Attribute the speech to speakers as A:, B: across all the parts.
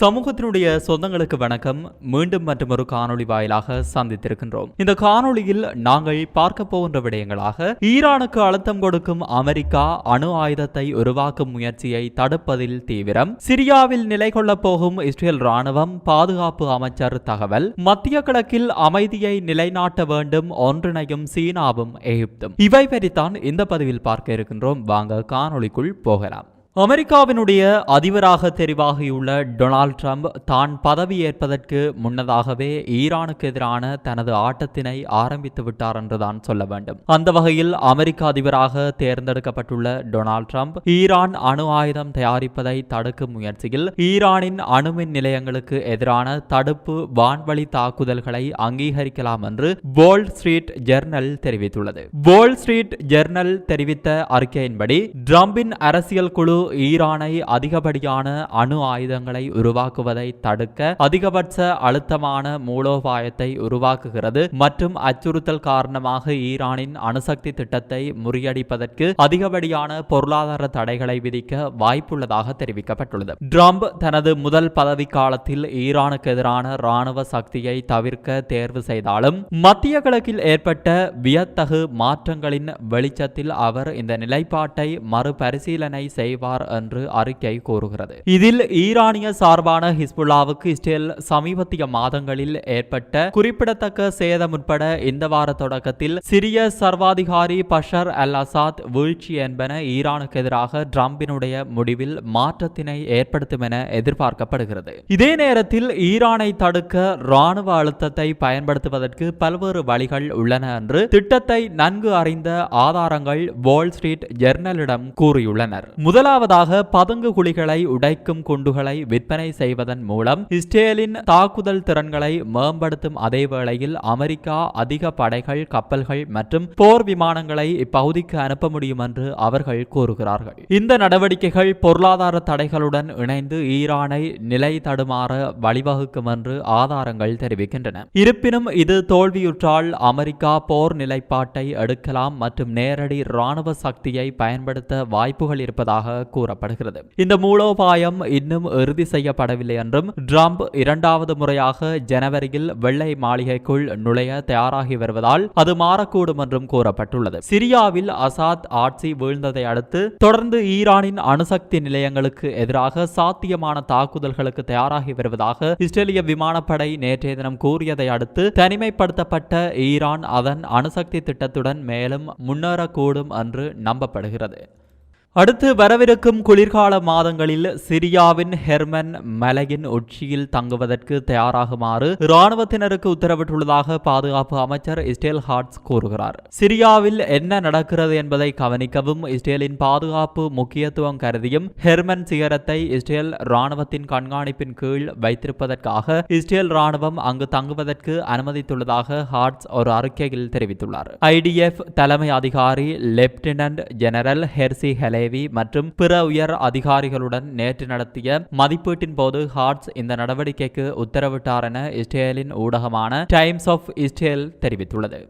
A: சமூகத்தினுடைய சொந்தங்களுக்கு வணக்கம். மீண்டும் மற்றும் ஒரு காணொளி வாயிலாக சந்தித்திருக்கின்றோம். இந்த காணொளியில் நாங்கள் பார்க்க போகின்ற விடயங்களாக ஈரானுக்கு அழுத்தம் கொடுக்கும் அமெரிக்கா அணு ஆயுதத்தை உருவாக்கும் முயற்சியை தடுப்பதில் தீவிரம். சிரியாவில் நிலை கொள்ளப் போகும் இஸ்ரேல் ராணுவம் பாதுகாப்பு அமைச்சர் தகவல். மத்திய கிழக்கில் அமைதியை நிலைநாட்ட வேண்டும். ஒன்றிணையும் சீனாவும் எகிப்தும். இவை பற்றித்தான் இந்த பதிவில் பார்க்க இருக்கின்றோம். வாங்க காணொளிக்குள் போகலாம். அமெரிக்காவினுடைய அதிபராக தெரிவாகியுள்ள டொனால்ட் ட்ரம்ப் தான் பதவியேற்பதற்கு முன்னதாகவே ஈரானுக்கு எதிரான தனது ஆட்டத்தினை ஆரம்பித்து விட்டார் என்றுதான் சொல்ல வேண்டும். அந்த வகையில் அமெரிக்க அதிபராக தேர்ந்தெடுக்கப்பட்டுள்ள டொனால்ட் ட்ரம்ப் ஈரான் அணு ஆயுதம் தயாரிப்பதை தடுக்கும் முயற்சியில் ஈரானின் அணுமின் நிலையங்களுக்கு எதிரான தடுப்பு வான்வழி தாக்குதல்களை அங்கீகரிக்கலாம் என்று வால் ஸ்ட்ரீட் ஜெர்னல் தெரிவித்துள்ளது. வால் ஸ்ட்ரீட் ஜெர்னல் தெரிவித்த அறிக்கையின்படி ட்ரம்பின் அரசியல் குழு ஈரானை அதிகப்படியான அணு ஆயுதங்களை உருவாக்குவதை தடுக்க அதிகபட்ச அழுத்தமான மூலோபாயத்தை உருவாக்குகிறது மற்றும் அச்சுறுத்தல் காரணமாக ஈரானின் அணுசக்தி திட்டத்தை முறியடிப்பதற்கு அதிகப்படியான பொருளாதார தடைகளை விதிக்க வாய்ப்புள்ளதாக தெரிவிக்கப்பட்டுள்ளது. ட்ரம்ப் தனது முதல் பதவி காலத்தில் ஈரானுக்கு எதிரான ராணுவ சக்தியை தவிர்க்க தேர்வு செய்தாலும் மத்திய கிழக்கில் ஏற்பட்ட வியத்தகு மாற்றங்களின் வெளிச்சத்தில் அவர் இந்த நிலைப்பாட்டை மறுபரிசீலனை செய்வார் என்று அறிக்கை கூறுகிறது. இதில் ஈரானிய சார்பான ஹிஸ்புல்லாவுக்கு இஸ்ரேல் சமீபத்திய மாதங்களில் ஏற்பட்ட குறிப்பிடத்தக்க சேதம் உட்பட இந்த வார தொடக்கத்தில் சிரிய சர்வாதிகாரி பஷர் அல் அசாத் வீழ்ச்சி என்பன ஈரானுக்கு எதிராக ட்ரம்பினுடைய முடிவில் மாற்றத்தினை ஏற்படுத்தும் என எதிர்பார்க்கப்படுகிறது. இதே நேரத்தில் ஈரானை தடுக்க ராணுவ அழுத்தத்தை பயன்படுத்துவதற்கு பல்வேறு வழிகள் உள்ளன என்று திட்டத்தை நன்கு அறிந்த ஆதாரங்கள் வால் ஸ்ட்ரீட் ஜெர்னலிடம் கூறியுள்ளனர். முதலாவது முதலாவதாக பதுங்கு குழிகளை உடைக்கும் குண்டுகளை விற்பனை செய்வதன் மூலம் இஸ்ரேலின் தாக்குதல் திறன்களை மேம்படுத்தும் அதே வேளையில் அமெரிக்கா அதிக படைகள் கப்பல்கள் மற்றும் போர் விமானங்களை இப்பகுதிக்கு அனுப்ப முடியும் என்று அவர்கள் கூறுகிறார்கள். இந்த நடவடிக்கைகள் பொருளாதார தடைகளுடன் இணைந்து ஈரானை நிலை தடுமாற வழிவகுக்கும் என்று ஆதாரங்கள் தெரிவிக்கின்றன. இருப்பினும் இது தோல்வியுற்றால் அமெரிக்கா போர் நிலைப்பாட்டை எடுக்கலாம் மற்றும் நேரடி இராணுவ சக்தியை பயன்படுத்த வாய்ப்புகள் இருப்பதாக கூறப்படுகிறது. இந்த மூலோபாயம் இன்னும் இறுதி செய்யப்படவில்லை என்றும் ட்ரம்ப் இரண்டாவது முறையாக ஜனவரியில் வெள்ளை மாளிகைக்குள் நுழைய தயாராகி வருவதால் அது மாறக்கூடும் என்றும் கூறப்பட்டுள்ளது. சிரியாவில் அசாத் ஆட்சி வீழ்ந்ததை அடுத்து தொடர்ந்து ஈரானின் அணுசக்தி நிலையங்களுக்கு எதிராக சாத்தியமான தாக்குதல்களுக்கு தயாராகி வருவதாக இஸ்ரேலிய விமானப்படை நேற்றைய தினம் கூறியதை அடுத்து தனிமைப்படுத்தப்பட்ட ஈரான் அதன் அணுசக்தி திட்டத்துடன் மேலும் முன்னேறக்கூடும் என்று நம்பப்படுகிறது. அடுத்து வரவிருக்கும் குளிர்கால மாதங்களில் சிரியாவின் ஹெர்மன் மலையின் உச்சியில் தங்குவதற்கு தயாராகுமாறு இராணுவத்தினருக்கு உத்தரவிட்டுள்ளதாக பாதுகாப்பு அமைச்சர் இஸ்டேல் ஹார்ட்ஸ் கூறுகிறார். சிரியாவில் என்ன நடக்கிறது என்பதை கவனிக்கவும் இஸ்ரேலின் பாதுகாப்பு முக்கியத்துவம் கருதியும் ஹெர்மன் சிகரத்தை இஸ்ரேல் இராணுவத்தின் கண்காணிப்பின் கீழ் வைத்திருப்பதற்காக இஸ்ரேல் இராணுவம் அங்கு தங்குவதற்கு அனுமதித்துள்ளதாக ஹார்ட்ஸ் ஒரு அறிக்கையில் தெரிவித்துள்ளார். ஐடிஎஃப் தலைமை அதிகாரி லெப்டினன்ட் ஜெனரல் ஹெர்சி ஹெலே தேவி மற்றும் பிற உயர் அதிகாரிகளுடன் நேற்று நடத்திய மதிப்பீட்டின் போது ஹார்ட்ஸ் இந்த நடவடிக்கைக்கு உத்தரவிட்டார் என இஸ்ரேலின் ஊடகமான டைம்ஸ் ஆஃப் இஸ்ரேல் தெரிவித்துள்ளது.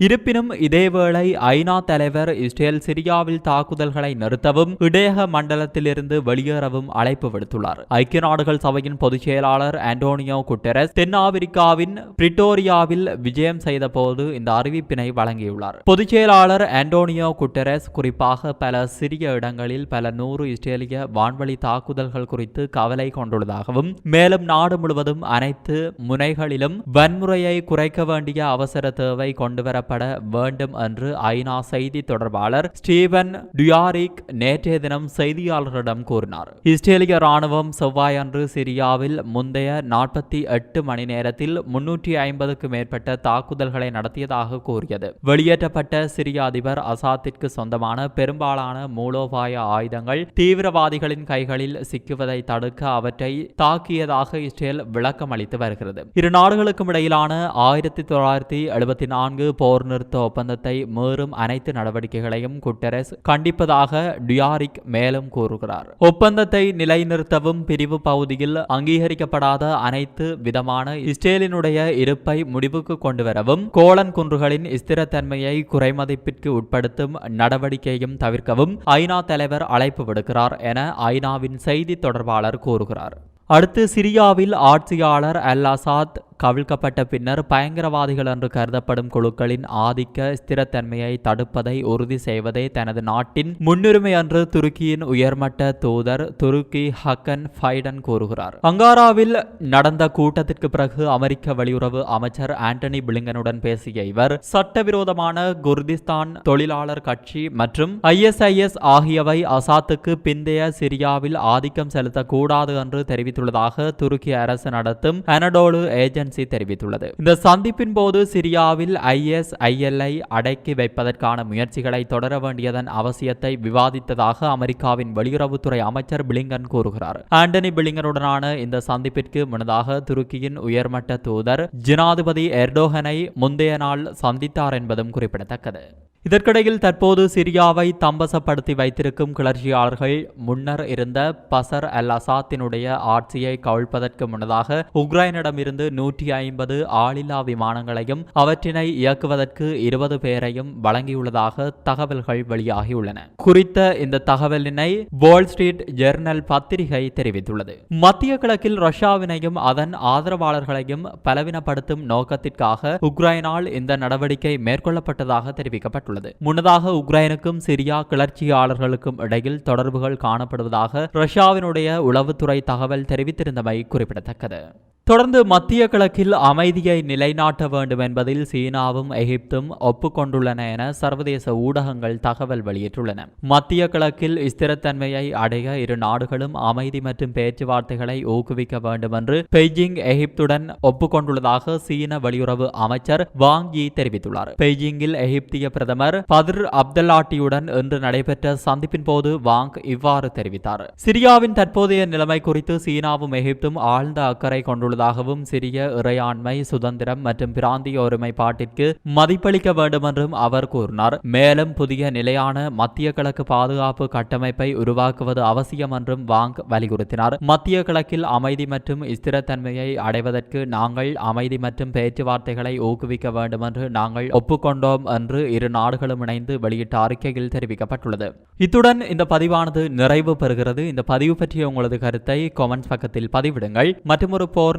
A: இருப்பினும் இதேவேளை ஐநா தலைவர் இஸ்ரேல் சிரியாவில் தாக்குதல்களை நிறுத்தவும் இடையக மண்டலத்திலிருந்து வெளியேறவும் அழைப்பு விடுத்துள்ளார். ஐக்கிய நாடுகள் சபையின் பொதுச் செயலாளர் ஆண்டோனியோ குட்டரஸ் தென்னாப்பிரிக்காவின் பிரிட்டோரியாவில் விஜயம் செய்த போது இந்த அறிவிப்பினை வழங்கியுள்ளார். பொதுச் செயலாளர் ஆண்டோனியோ குட்டரஸ் குறிப்பாக பல சிறிய இடங்களில் பல நூறு இஸ்ரேலிய வான்வழி தாக்குதல்கள் குறித்து கவலை கொண்டுள்ளதாகவும் மேலும் நாடு முழுவதும் அனைத்து முனைகளிலும் வன்முறையை குறைக்க வேண்டிய அவசர தேவை கொண்டுவர கொண்டுவரப்பட வேண்டும் என்று ஐநா செய்தி தொடர்பாளர் ஸ்டீவன் டுயாரிக் நேற்றைய தினம் செய்தியாளர்களிடம் கூறினார். இஸ்ரேலிய ராணுவம் செவ்வாயன்று சிரியாவில் முந்தைய நாற்பத்தி எட்டு மணி நேரத்தில் முன்னூற்றி ஐம்பதுக்கு மேற்பட்ட தாக்குதல்களை நடத்தியதாக கூறியது. வெளியேற்றப்பட்ட சிரிய அதிபர் அசாத்திற்கு சொந்தமான பெரும்பாலான மூலோபாய ஆயுதங்கள் தீவிரவாதிகளின் கைகளில் சிக்குவதை தடுக்க அவற்றை தாக்கியதாக இஸ்ரேல் விளக்கம் அளித்து வருகிறது. இரு நாடுகளுக்கும் இடையிலான ஆயிரத்தி தொள்ளாயிரத்தி எழுபத்தி நான்கு போர் போர் நிறுத்த ஒப்பந்தத்தை மீறும் அனைத்து நடவடிக்கைகளையும் குட்டரஸ் கண்டிப்பதாக டுயாரிக் மேலும் கூறுகிறார். ஒப்பந்தத்தை நிலைநிறுத்தவும் பிரிவு பகுதியில் அங்கீகரிக்கப்படாத அனைத்து விதமான இஸ்ரேலினுடைய இருப்பை முடிவுக்கு கொண்டுவரவும் கோலன் குன்றுகளின் ஸ்திரத்தன்மையை குறைமதிப்பிற்கு உட்படுத்தும் நடவடிக்கையும் தவிர்க்கவும் ஐநா தலைவர் அழைப்பு விடுக்கிறார் என ஐநாவின் செய்தி தொடர்பாளர் கூறுகிறார். அடுத்து சிரியாவில் ஆட்சியாளர் அல் அசாத் கவிழ்க்கப்பட்ட பின்னர் பயங்கரவாதிகள் என்று கருதப்படும் குழுக்களின் ஆதிக்க ஸ்திரத்தன்மையை தடுப்பதை உறுதி செய்வதே தனது நாட்டின் முன்னுரிமை என்று துருக்கியின் உயர்மட்ட தூதர் துருக்கி ஹக்கன் ஃபைடன் கூறுகிறார். அங்காராவில் நடந்த கூட்டத்திற்கு பிறகு அமெரிக்க வெளியுறவு அமைச்சர் ஆண்டனி பிளிங்கனுடன் பேசிய இவர் சட்டவிரோதமான குர்திஸ்தான் தொழிலாளர் கட்சி மற்றும் ஐஎஸ்ஐஎஸ் ஆகியவை அசாத்துக்கு பிந்தைய சிரியாவில் ஆதிக்கம் செலுத்தக்கூடாது என்று தெரிவித்துள்ளதாக துருக்கி அரசு நடத்தும் அனடோலு ஏஜென்ட் ஏஜென்சி தெரிவித்துள்ளது. இந்த சந்திப்பின் போது சிரியாவில் ஐஎஸ் ஐஎல்ஐ அடக்கி வைப்பதற்கான முயற்சிகளை தொடர வேண்டியதன் அவசியத்தை விவாதித்ததாக அமெரிக்காவின் வெளியுறவுத்துறை அமைச்சர் பிளிங்கன் கூறுகிறார். ஆண்டனி பிளிங்கனுடனான இந்த சந்திப்பிற்கு முன்னதாக துருக்கியின் உயர்மட்ட தூதர் ஜனாதிபதி எர்டோகனை முந்தைய நாள் சந்தித்தார் என்பதும் குறிப்பிடத்தக்கது. இதற்கிடையில் தற்போது சிரியாவை தம்பசப்படுத்தி வைத்திருக்கும் கிளர்ச்சியாளர்கள் முன்னர் இருந்த பசர் அல் அசாத்தினுடைய ஆட்சியை கவிழ்ப்பதற்கு முன்னதாக உக்ரைனிடமிருந்து நூற்றி ஐம்பது ஆளில்லா விமானங்களையும் அவற்றினை இயக்குவதற்கு இருபது பேரையும் வழங்கியுள்ளதாக தகவல்கள் வெளியாகியுள்ளன. குறித்த இந்த தகவலினை வால் ஸ்ட்ரீட் ஜெர்னல் பத்திரிகை தெரிவித்துள்ளது. மத்திய கிழக்கில் ரஷ்யாவினையும் அதன் ஆதரவாளர்களையும் பலவீனப்படுத்தும் நோக்கத்திற்காக உக்ரைனால் இந்த நடவடிக்கை மேற்கொள்ளப்பட்டதாக தெரிவிக்கப்பட்டுள்ளது. முன்னதாக உக்ரைனுக்கும் சிரியா கிளர்ச்சியாளர்களுக்கும் இடையில் தொடர்புகள் காணப்படுவதாக ரஷ்யாவினுடைய உளவுத்துறை தகவல் தெரிவித்திருந்தமை குறிப்பிடத்தக்கது. தொடர்ந்து மத்திய கிழக்கில் அமைதியை நிலைநாட்ட வேண்டும் என்பதில் சீனாவும் எகிப்தும் ஒப்புக்கொண்டுள்ளன என சர்வதேச ஊடகங்கள் தகவல் வெளியிட்டுள்ளன. மத்திய கிழக்கில் ஸ்திரத்தன்மையை அடைய இரு நாடுகளும் அமைதி மற்றும் பேச்சுவார்த்தைகளை ஊக்குவிக்க வேண்டும் என்று பெய்ஜிங் எகிப்துடன் ஒப்புக்கொண்டுள்ளதாக சீன வெளியுறவு அமைச்சர் வாங் யி தெரிவித்துள்ளார். பெய்ஜிங்கில் எகிப்திய பிரதமர் பதிர் அப்தல்லாட்டியுடன் இன்று நடைபெற்ற சந்திப்பின் போது வாங் இவ்வாறு தெரிவித்தார். சிரியாவின் தற்போதைய நிலைமை குறித்து சீனாவும் எகிப்தும் ஆழ்ந்த அக்கறை கொண்டுள்ளதாகவும் சிறிய இறையாண்மை சுதந்திரம் மற்றும் பிராந்திய ஒருமைப்பாட்டிற்கு மதிப்பளிக்க வேண்டும் என்றும் அவர் கூறினார். மேலும் புதிய நிலையான மத்திய கிழக்கு பாதுகாப்பு கட்டமைப்பை உருவாக்குவது அவசியம் என்றும் வாங் வலியுறுத்தினார். மத்திய கிழக்கில் அமைதி மற்றும் ஸ்திரத்தன்மையை அடைவதற்கு நாங்கள் அமைதி மற்றும் பேச்சுவார்த்தைகளை ஊக்குவிக்க வேண்டும் என்று நாங்கள் ஒப்புக்கொண்டோம் என்று இரு நாடுகளும் இணைந்து வெளியிட்ட அறிக்கையில் தெரிவிக்கப்பட்டுள்ளது. இத்துடன் இந்த பதிவானது நிறைவு பெறுகிறது. இந்த பதிவு பற்றிய உங்களது கருத்தை கமெண்ட்ஸ் பக்கத்தில் பதிவிடுங்கள். மற்றும் ஒரு போர்